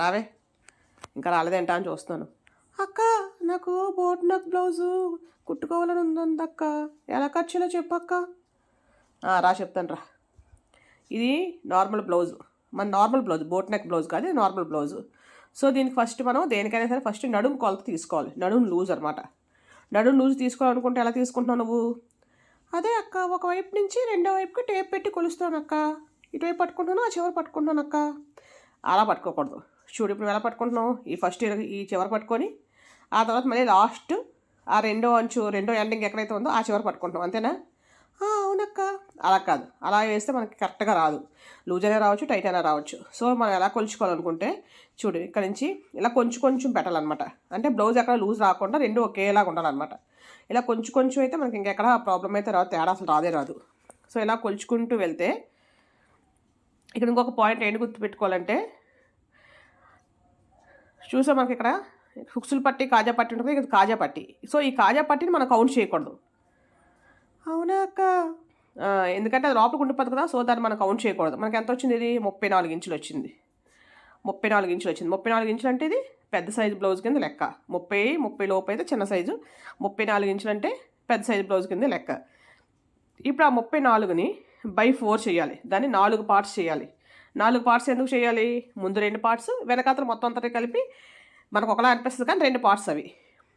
రావే. ఇంకా రాలేదేంటా అని చూస్తున్నాను అక్క నాకు బోట్ నెక్ బ్లౌజు కుట్టుకోవాలని ఉందండి అక్క ఎలా ఖర్చులో చెప్పక్క. రా చెప్తాను రా. ఇది నార్మల్ బ్లౌజ్. మన normal blouse boat neck blouse కాదు నార్మల్ బ్లౌజ్. సో దీనికి ఫస్ట్ మనం దేనికైనా సరే ఫస్ట్ నడుము కొలత తీసుకోవాలి. నడుము లూజ్ అనమాట నడుము లూజ్ తీసుకోవాలనుకుంటే ఎలా తీసుకుంటున్నావు నువ్వు? అదే అక్క ఒకవైపు నుంచి రెండో వైపుకి టేప్ పెట్టి కొలుస్తాను అక్క ఇటువైపు పట్టుకుంటున్నాను ఆ చివరి పట్టుకుంటున్నాను అక్క అలా పట్టుకోకూడదు. చూడు ఇప్పుడు ఎలా పట్టుకుంటున్నావు? ఈ ఫస్ట్ ఈ చివరి పట్టుకొని ఆ తర్వాత మళ్ళీ లాస్ట్ ఆ రెండో అంచు రెండో ఎండింగ్ ఎక్కడైతే ఉందో ఆ చివరి పట్టుకుంటున్నాం అంతేనా? అవునక్క. అలా కాదు. అలా వేస్తే మనకి కరెక్ట్గా రాదు. లూజ్ అయినా రావచ్చు టైట్ అయినా రావచ్చు. సో మనం ఎలా కొలుచుకోవాలనుకుంటే చూడు ఇక్కడ నుంచి ఇలా కొంచెం కొంచెం పెట్టాలన్నమాట. అంటే బ్లౌజ్ ఎక్కడ లూజ్ రాకుండా రెండు ఒకేలాగా ఉండాలన్నమాట. ఇలా కొంచెం కొంచెం అయితే మనకి ఇంకెక్కడ ప్రాబ్లం అయితే రాదు తేడా అసలు రాదే రాదు. సో ఇలా కొలుచుకుంటూ వెళ్తే ఇక్కడ ఇంకొక పాయింట్ ఏంటి గుర్తుపెట్టుకోవాలంటే చూసాం మనకి ఇక్కడ హుక్సులు పట్టి కాజా పట్టి ఉంటుంది ఇది కాజా పట్టి. సో ఈ కాజా పట్టిని మనం కౌంట్ చేయకూడదు. అవునా అక్క? ఎందుకంటే అది లోపలికి ఉండిపోతుంది కదా సో దాన్ని మనం కౌంట్ చేయకూడదు. మనకి ఎంత వచ్చింది ఇది? ముప్పై నాలుగు ఇంచులు వచ్చింది. ముప్పై నాలుగు ఇంచులు వచ్చింది. ముప్పై నాలుగు ఇంచులు అంటే ఇది పెద్ద సైజు బ్లౌజ్ కింద లెక్క. ముప్పై ముప్పై లోపు అయితే చిన్న సైజు. ముప్పై నాలుగు ఇంచులు అంటే పెద్ద సైజు బ్లౌజ్ కింద లెక్క. ఇప్పుడు ఆ ముప్పై నాలుగుని బై ఫోర్ చేయాలి. దాన్ని నాలుగు పార్ట్స్ చేయాలి. నాలుగు పార్ట్స్ ఎందుకు చేయాలి? ముందు రెండు పార్ట్స్ వెనకాతలు మొత్తం అంతటి కలిపి మనకు ఒకలా అనిపిస్తుంది కానీ రెండు పార్ట్స్ అవి.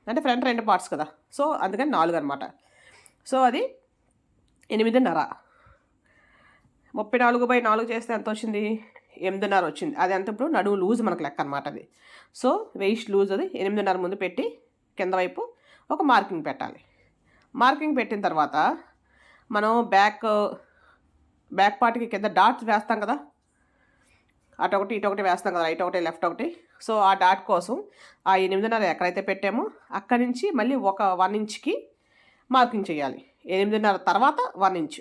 అంటే ఫ్రంట్ రెండు పార్ట్స్ కదా. సో అందుకని నాలుగు అనమాట సో అది ఎనిమిదిన్నర. ముప్పై నాలుగు బై నాలుగు చేస్తే ఎంత వచ్చింది? ఎనిమిదిన్నర వచ్చింది. అది ఎంత ఇప్పుడు? నడువు లూజ్ మనకు లెక్క అనమాట అది. సో వెయిస్ట్ లూజ్ అది. ఎనిమిదిన్నర ముందు పెట్టి కింద వైపు ఒక మార్కింగ్ పెట్టాలి. మార్కింగ్ పెట్టిన తర్వాత మనం బ్యాక్ బ్యాక్ పార్ట్కి కింద డాట్స్ వేస్తాం కదా. అటు ఒకటి ఇటు ఒకటి వేస్తాం కదా రైట్ ఒకటి లెఫ్ట్ ఒకటి సో ఆ డాట్ కోసం ఆ ఎనిమిదిన్నర ఎక్కడైతే పెట్టామో అక్కడి నుంచి మళ్ళీ ఒక వన్ ఇంచ్కి మార్కింగ్ చేయాలి. ఎనిమిదిన్నర తర్వాత వన్ ఇంచ్.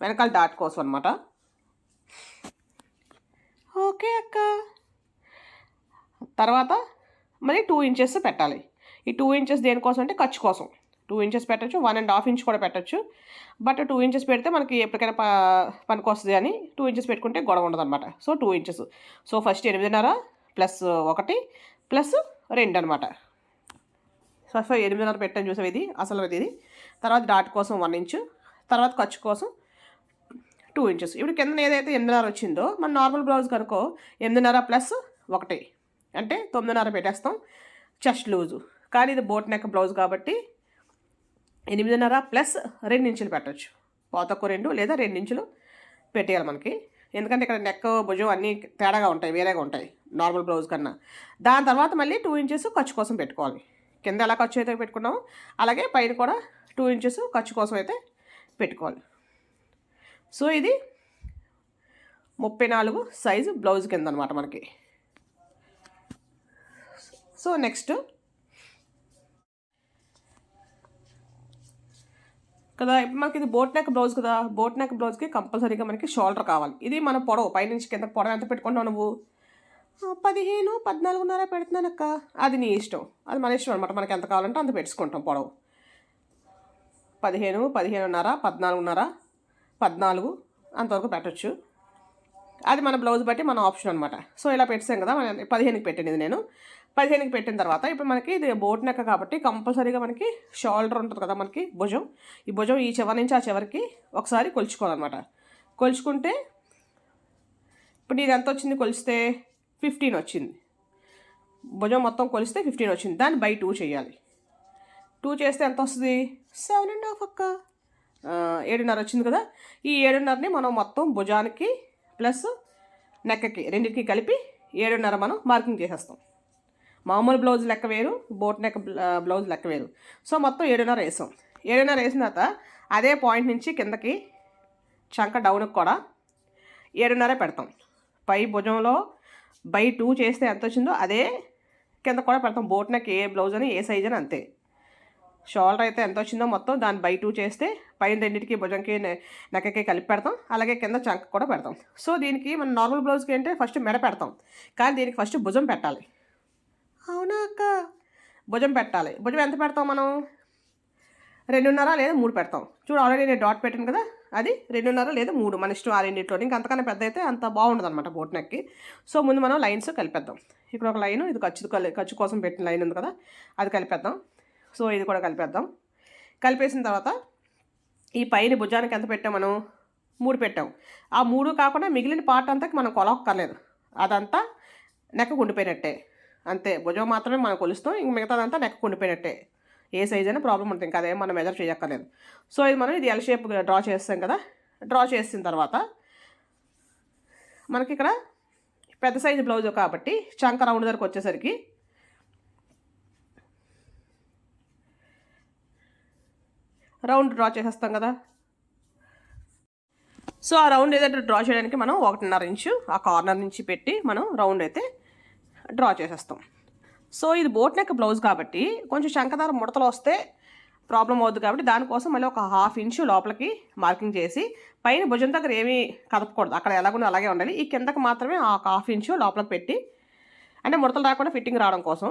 వెనకాల డాట్ కోసం అనమాట ఓకే అక్క. తర్వాత మళ్ళీ టూ ఇంచెస్ పెట్టాలి. ఈ టూ ఇంచెస్ దేనికోసం అంటే ఖర్చు కోసం. టూ ఇంచెస్ పెట్టచ్చు వన్ అండ్ హాఫ్ ఇంచ్ కూడా పెట్టచ్చు. బట్ టూ ఇంచెస్ పెడితే మనకి ఎప్పటికైనా పనికి వస్తుంది అని టూ ఇంచెస్ పెట్టుకుంటే గొడవ ఉండదు అనమాట so two inches. So first ఎనిమిదిన్నర ప్లస్ ఒకటి ప్లస్ రెండు అనమాట సో ఎనిమిదిన్నర పెట్టాను చూసావు ఇది? అసలు ఇది. తర్వాత డాట్ కోసం వన్ ఇంచు. తర్వాత ఖర్చు కోసం టూ ఇంచెస్. ఇప్పుడు కింద ఏదైతే ఎనిమిదిన్నర వచ్చిందో మన నార్మల్ బ్లౌజ్ కనుకో ఎనిమిదిన్నర ప్లస్ ఒకటి. అంటే తొమ్మిదిన్నర పెట్టేస్తాం చెస్ట్ లూజు. కానీ ఇది బోట్ నెక్ బ్లౌజ్ కాబట్టి ఎనిమిదిన్నర ప్లస్ రెండు ఇంచులు పెట్టచ్చు. పోతకు రెండు లేదా రెండు ఇంచులు పెట్టేయాలి మనకి. ఎందుకంటే ఇక్కడ నెక్ భుజం అన్నీ తేడాగా ఉంటాయి వేరేగా ఉంటాయి నార్మల్ బ్లౌజ్ కన్నా. దాని తర్వాత మళ్ళీ టూ ఇంచెస్ ఖర్చు కోసం పెట్టుకోవాలి. కింద ఎలా ఖర్చు అయితే పెట్టుకున్నామో అలాగే పైన కూడా టూ ఇంచెస్ ఖర్చు కోసం అయితే పెట్టుకోవాలి. సో ఇది ముప్పై నాలుగు సైజు బ్లౌజ్ కింద అనమాట మనకి. సో నెక్స్ట్ కదా? ఇప్పుడు మనకి ఇది బోట్ నెక్ బ్లౌజ్ కదా? బోట్ నెక్ బ్లౌజ్కి కంపల్సరీగా మనకి షోల్డర్ కావాలి. ఇది మన పొడవు. పైనుంచి కింద పొడవు ఎంత పెట్టుకుంటావు నువ్వు? పదిహేను పద్నాలుగున్నర పెడుతున్నాను అక్క. అది నీ ఇష్టం. అది మన ఇష్టం అనమాట మనకి ఎంత కావాలంటే అంత పెట్టుకుంటాం పొడవు. పదిహేను పదిహేనున్నర పద్నాలుగున్నర పద్నాలుగు అంతవరకు పెట్టచ్చు. అది మన బ్లౌజ్ బట్టి మన ఆప్షన్ అనమాట సో ఇలా పెట్టాం కదా? మన పదిహేనుకి పెట్టినది నేను. పదిహేనుకి పెట్టిన తర్వాత ఇప్పుడు మనకి ఇది బోట్ నెక్క కాబట్టి కంపల్సరీగా మనకి షోల్డర్ ఉంటుంది కదా మనకి భుజం. ఈ భుజం ఈ చివరి నుంచి ఆ చివరికి ఒకసారి కొలుచుకోవాలన్నమాట. కొలుచుకుంటే ఇప్పుడు ఇది ఎంత వచ్చింది కొలిస్తే? ఫిఫ్టీన్ వచ్చింది. భుజం మొత్తం కొలిస్తే ఫిఫ్టీన్ వచ్చింది. దాన్ని బై టూ చేయాలి. టూ చేస్తే ఎంత వస్తుంది? సెవెన్ అండ్ హాఫ్ అక్క. ఏడున్నర వచ్చింది కదా. ఈ ఏడున్నరని మనం మొత్తం భుజానికి ప్లస్ నెక్కకి రెండింటికి కలిపి ఏడున్నర మనం మార్కింగ్ చేసేస్తాం. మామూలు బ్లౌజ్ లెక్క వేరు బోట్ నెక్ బ్లౌజ్ లెక్క వేరు. సో మొత్తం ఏడున్నర వేసాం. ఏడున్నర వేసిన తర్వాత అదే పాయింట్ నుంచి కిందకి చంక డౌన్కి కూడా ఏడున్నర పెడతాం. పై భుజంలో బై టూ చేస్తే ఎంత వచ్చిందో అదే కింద కూడా పెడతాం. బోట్ నెక్ ఏ బ్లౌజ్ అని ఏ సైజ్ అని అంతే. షోల్డర్ అయితే ఎంత వచ్చిందో మొత్తం దాన్ని బై టూ చేస్తే పైన రెండింటికి భుజంకి నెక్కకి కలిపి పెడతాం. అలాగే కింద చంక కూడా పెడతాం. సో దీనికి మన నార్మల్ బ్లౌజ్కి ఏంటంటే ఫస్ట్ మెడ పెడతాం. కానీ దీనికి ఫస్ట్ భుజం పెట్టాలి. అవునా అక్క? భుజం పెట్టాలి. భుజం ఎంత పెడతాం మనం? రెండున్నర లేదా మూడు పెడతాం. చూడు ఆల్రెడీ నేను డాట్ పెట్టాను కదా? అది రెండున్నర లేదా మూడు మన ఇష్టం ఆ రెండింటిలో ఇంకా అంతకన్నా పెద్ద అయితే అంత బాగుండదు అనమాట బోట్ నెక్కి సో ముందు మనం లైన్స్ కలిపేద్దాం. ఇక్కడ ఒక లైన్ ఇది ఖర్చు కలి- ఖర్చు కోసం పెట్టిన లైన్ ఉంది కదా? అది కలిపేద్దాం. సో ఇది కూడా కలిపేద్దాం. కలిపేసిన తర్వాత ఈ పైన భుజానికి ఎంత పెట్టాం మనం? మూడు పెట్టాం. ఆ మూడు కాకుండా మిగిలిన పార్ట్ అంతా మనం కొలవక్కర్లేదు. అదంతా నెక్క ఉండిపోయినట్టే. అంతే. భుజం మాత్రమే మనం కొలుస్తాం. ఇంక మిగతాదంతా నెక్క ఉండిపోయినట్టే ఏ సైజ్ అయినా ప్రాబ్లం ఉంటుంది. ఇంకా అదేం మనం మెజర్ చేయక్కర్లేదు. సో ఇది మనం ఇది ఎల్ షేప్ డ్రా చేస్తాం కదా. డ్రా చేసిన తర్వాత మనకి ఇక్కడ పెద్ద సైజు బ్లౌజ్ కాబట్టి చంక రౌండ్ దగ్గరకు వచ్చేసరికి రౌండ్ డ్రా చేసేస్తాం కదా. సో ఆ రౌండ్ ఏదైతే డ్రా చేయడానికి మనం ఒకటిన్నర ఇంచు ఆ కార్నర్ నుంచి పెట్టి మనం రౌండ్ అయితే డ్రా చేసేస్తాం. సో ఇది బోట్ నెక్ బ్లౌజ్ కాబట్టి కొంచెం శంఖదార ముడతలు వస్తే ప్రాబ్లం అవుతుంది కాబట్టి దానికోసం మళ్ళీ ఒక హాఫ్ ఇంచు లోపలికి మార్కింగ్ చేసి పైన భుజం దగ్గర ఏమీ కదపకూడదు. అక్కడ ఎలాగుండో అలాగే ఉండాలి. ఈ కిందకి మాత్రమే ఆ ఒక హాఫ్ ఇంచు లోపలికి పెట్టి అంటే ముడతలు రాకుండా ఫిట్టింగ్ రావడం కోసం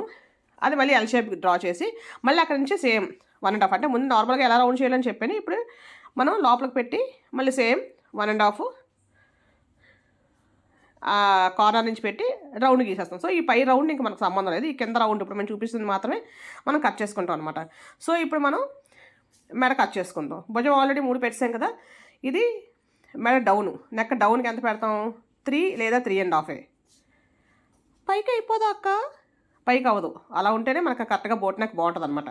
అది మళ్ళీ ఎల్ షేప్ డ్రా చేసి మళ్ళీ అక్కడ నుంచి సేమ్ వన్ అండ్ హాఫ్ అంటే ముందు నార్మల్గా ఎలా రౌండ్ చేయాలని చెప్పాను. ఇప్పుడు మనం లోపలికి పెట్టి మళ్ళీ same one and half corner నుంచి పెట్టి రౌండ్ గీసేస్తాం. సో ఈ పై రౌండ్ ఇంకా మనకు సంబంధం లేదు. ఈ కింద రౌండ్ ఇప్పుడు మనం చూపిస్తుంది మాత్రమే మనం కట్ చేసుకుంటాం అనమాట సో ఇప్పుడు మనం మెడ కట్ చేసుకుందాం. భుజం ఆల్రెడీ మూడు పెట్టాం కదా. ఇది మెడ డౌను నెక్ డౌన్కి ఎంత పెడతాం? త్రీ లేదా త్రీ అండ్ హాఫే పైకి అయిపోదా అక్క? పైకి అవ్వదు. అలా ఉంటేనే మనకు కరెక్ట్గా బోట్ నెక్ బాగుంటుంది అనమాట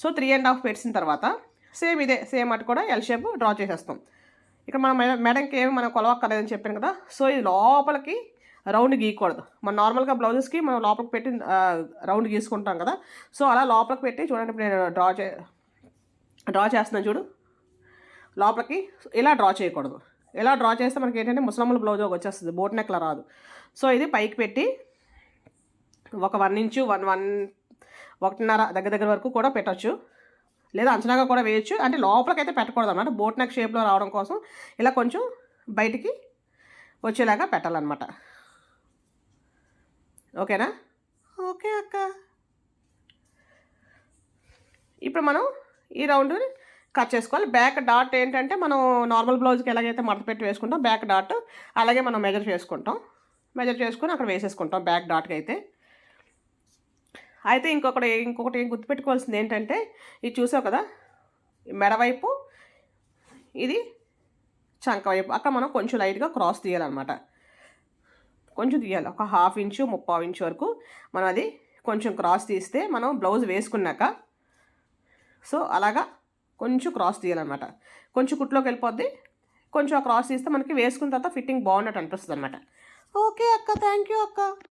సో త్రీ అండ్ హాఫ్ పెట్టిన తర్వాత సేమ్ ఇదే సేమ్ అటు కూడా ఎల్ షేప్ డ్రా చేసేస్తాం. ఇక్కడ మనం మెడంకి ఏమి మనం కొలవక్కర్లేదని చెప్పాను కదా సో ఇది లోపలికి రౌండ్ గీయకూడదు. మన నార్మల్గా బ్లౌజెస్కి మనం లోపలికి పెట్టి రౌండ్ గీసుకుంటాం కదా సో అలా లోపలికి పెట్టి చూడండి ఇప్పుడు నేను డ్రా చే డ్రా చేస్తున్నాను చూడు. లోపలికి ఇలా డ్రా చేయకూడదు. ఇలా డ్రా చేస్తే మనకి ఏంటంటే ముసలమ్మల బ్లౌజ్ వచ్చేస్తుంది బోట్ నెక్లా రాదు. సో ఇది పైకి పెట్టి ఒక వన్ ఇంచు వన్ వన్ ఒకటిన్నర దగ్గర దగ్గర వరకు కూడా పెట్టచ్చు. లేదా అంచనాగా కూడా వేయచ్చు. అంటే లోపలికి అయితే పెట్టకూడదు అనమాట బోట్ నెక్ షేప్లో రావడం కోసం ఇలా కొంచెం బయటికి వచ్చేలాగా పెట్టాలన్నమాట. ఓకేనా? ఓకే అక్క. ఇప్పుడు మనం ఈ రౌండ్ కట్ చేసుకోవాలి. బ్యాక్ డాట్ ఏంటంటే మనం నార్మల్ బ్లౌజ్కి ఎలాగైతే మడత పెట్టి వేసుకుంటాం బ్యాక్ డాట్ అలాగే మనం మెజర్ చేసుకుంటాం. మెజర్ చేసుకొని అక్కడ వేసేసుకుంటాం బ్యాక్ డాట్కి అయితే. అయితే ఇంకొకటి ఇంకొకటి గుర్తుపెట్టుకోవాల్సింది ఏంటంటే ఇది చూసావు కదా? మెడవైపు ఇది చంక వైపు. అక్కడ మనం కొంచెం లైట్గా క్రాస్ తీయాలన్నమాట. కొంచెం తీయాలి. ఒక హాఫ్ ఇంచు ముప్పావు ఇంచు వరకు మనం అది కొంచెం క్రాస్ తీస్తే మనం బ్లౌజ్ వేసుకున్నాక సో అలాగా కొంచెం క్రాస్ తీయాలన్నమాట. కొంచెం కుట్లోకి వెళ్ళిపోద్ది. కొంచెం క్రాస్ తీస్తే మనకి వేసుకున్న తర్వాత ఫిట్టింగ్ బాగున్నట్టు అనిపిస్తుంది అనమాట ఓకే అక్క. థ్యాంక్ యూ అక్క.